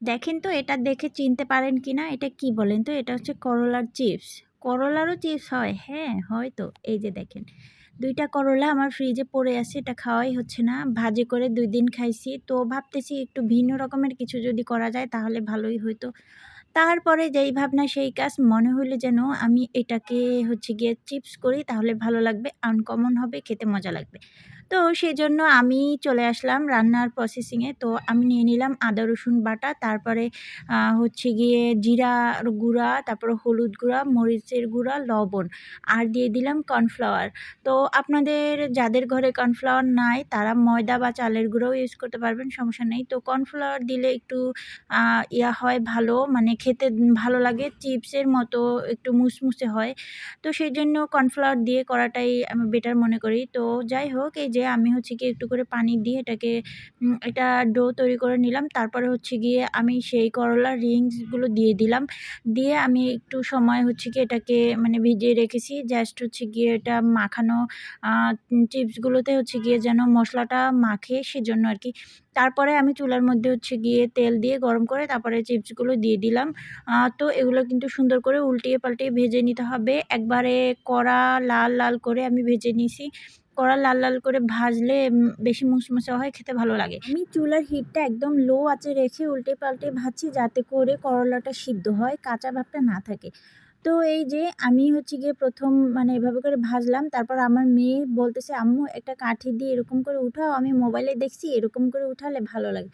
দেখেন তো এটা দেখে চিনতে পারেন কি না এটা কি বলেন তো? এটা হচ্ছে করলার চিপস। করলারও চিপস হয় হ্যাঁ হয় তো। এই যে দেখেন, দুইটা করলা আমার ফ্রিজে পড়ে আছে, এটা খাওয়াই হচ্ছে না। ভাজি করে দুই দিন খাইছি। তো ভাবতেছি একটু ভিন্ন রকমের কিছু যদি করা যায়, তাহলে ভালোই হইতো। তারপরে যেই ভাবনা, সেই কাজ মনে হইল যেন আমি এটাকে হচ্ছে গিয়ে চিপস করি, তাহলে ভালো লাগবে, আনকমন হবে, খেতে মজা লাগবে। তো সেই জন্য আমি চলে আসলাম রান্নার প্রসেসিংয়ে তো আমি নিয়ে নিলাম আদা, রসুন বাটা, তারপরে হচ্ছে গিয়ে জিরার গুঁড়া, তারপরে হলুদ গুঁড়া, মরিচের গুঁড়া, লবণ, আর দিয়ে দিলাম কর্নফ্লাওয়ার তো আপনাদের যাদের ঘরে কর্নফ্লাওয়ার নাই, তারা ময়দা বা চালের গুঁড়োও ইউজ করতে পারবেন, সমস্যা নেই। তো কর্নফ্লাওয়ার দিলে একটু ইয়া হয় ভালো মানে খেতে ভালো লাগে, চিপসের মতো একটু মুসমুসে হয়। তো সেই জন্য কর্নফ্লাওয়ার দিয়ে করাটাই আমি বেটার মনে করি। তো যাই হোক, এই যে আমি হচ্ছে গিয়ে একটু করে পানি দিয়ে এটাকে এটা ডো তৈরি করে নিলাম। তারপরে হচ্ছে গিয়ে আমি সেই করলার রিংসগুলো দিয়ে দিলাম। দিয়ে আমি একটু সময় হচ্ছে গিয়ে এটাকে মানে ভিজিয়ে রেখেছি। জাস্ট হচ্ছে গিয়ে এটা মাখানো চিপসগুলোতে হচ্ছে গিয়ে যেন মশলাটা মাখে, সেজন্য আর কি। তারপরে আমি চুলার মধ্যে হচ্ছে গিয়ে তেল দিয়ে গরম করে তারপরে চিপসগুলো দিয়ে দিলাম। তো এগুলো কিন্তু সুন্দর করে উল্টিয়ে পাল্টিয়ে ভেজে নিতে হবে। একবারে কড়া লাল লাল করে আমি ভেজে নিছি। কড়া লাল লাল করে ভাজলে বেশি মুসমুসে হয়, খেতে ভালো লাগে। আমি চুলার হিটটা একদম লো আঁচে রেখে উল্টে পাল্টে ভাজছি যাতে করে করলাটা সিদ্ধ হয়, কাঁচা ভাবটা না থাকে। তো এই যে আমি হচ্ছে গিয়ে প্রথম মানে এভাবে করে ভাজলাম, তারপর আমার মেয়ে বলতেছে, আম্মু, একটা কাঠি দিয়ে এরকম করে উঠাও, আমি মোবাইলে দেখছি, এরকম করে উঠালে ভালো লাগে।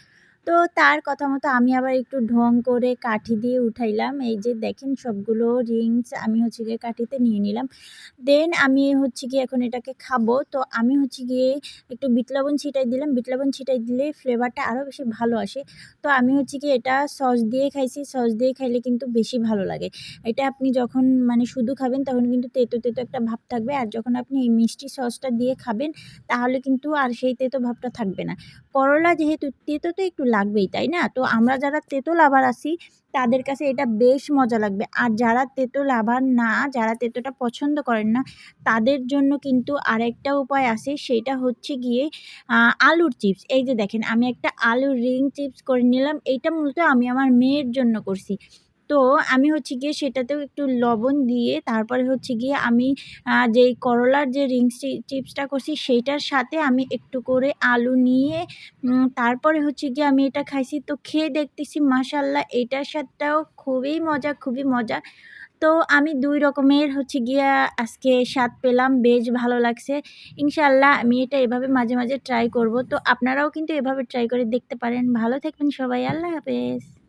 তো তার কথা মতো আমি আবার একটু ঢং করে কাঠি দিয়ে উঠাইলাম। এই যে দেখেন সবগুলো রিংস আমি হচ্ছে গিয়ে কাঠিতে নিয়ে নিলাম। দেন আমি হচ্ছে গিয়ে এখন এটাকে খাব। তো আমি হচ্ছে গিয়ে একটু বিট লবণ ছিটাই দিলাম। বিট লবণ ছিটাই দিলে ফ্লেভারটা আরও বেশি ভালো আসে। তো আমি হচ্ছে কি এটা সস দিয়ে খাইছি। সস দিয়ে খাইলে কিন্তু বেশি ভালো লাগে। এটা আপনি যখন মানে শুধু খাবেন তখন কিন্তু তেতো তেতো একটা ভাব থাকবে। আর যখন আপনি এই মিষ্টি সসটা দিয়ে খাবেন তাহলে কিন্তু আর সেই তেতো ভাবটা থাকবে না। করলা যেহেতু তেতো তো একটু লাগবেই, তাই না? তো আমরা যারা তেতো লাভার আছি, তাদের কাছে এটা বেশ মজা লাগবে। আর যারা তেতো লাভার না, যারা তেতোটা পছন্দ করেন না, তাদের জন্য কিন্তু আরেকটা উপায় আছে, সেটা হচ্ছে গিয়ে আলুর চিপস। এই যে দেখেন, আমি একটা আলুর রিং চিপস করে নিলাম, এইটা মূলত আমি আমার মেয়ের জন্য করছি। তো আমি হচ্ছে গিয়ে সেটাতেও একটু লবণ দিয়ে তারপরে হচ্ছে গিয়ে আমি যেই করলার যে রিং চিপসটা করছি সেইটার সাথে আমি একটু করে আলু নিয়ে তারপরে হচ্ছে গিয়ে আমি এটা খাইছি। তো খেয়ে দেখতেছি মাশাল্লাহ এটার সাথেও খুবই মজা খুবই মজা। তো আমি দুই রকমের হচ্ছে গিয়া আজকে স্বাদ পেলাম, বেশ ভালো লাগছে। ইনশাল্লাহ আমি এটা এভাবে মাঝে মাঝে ট্রাই করব। তো আপনারাও কিন্তু এভাবে ট্রাই করে দেখতে পারেন। ভালো থাকবেন সবাই, আল্লাহ হাফেজ।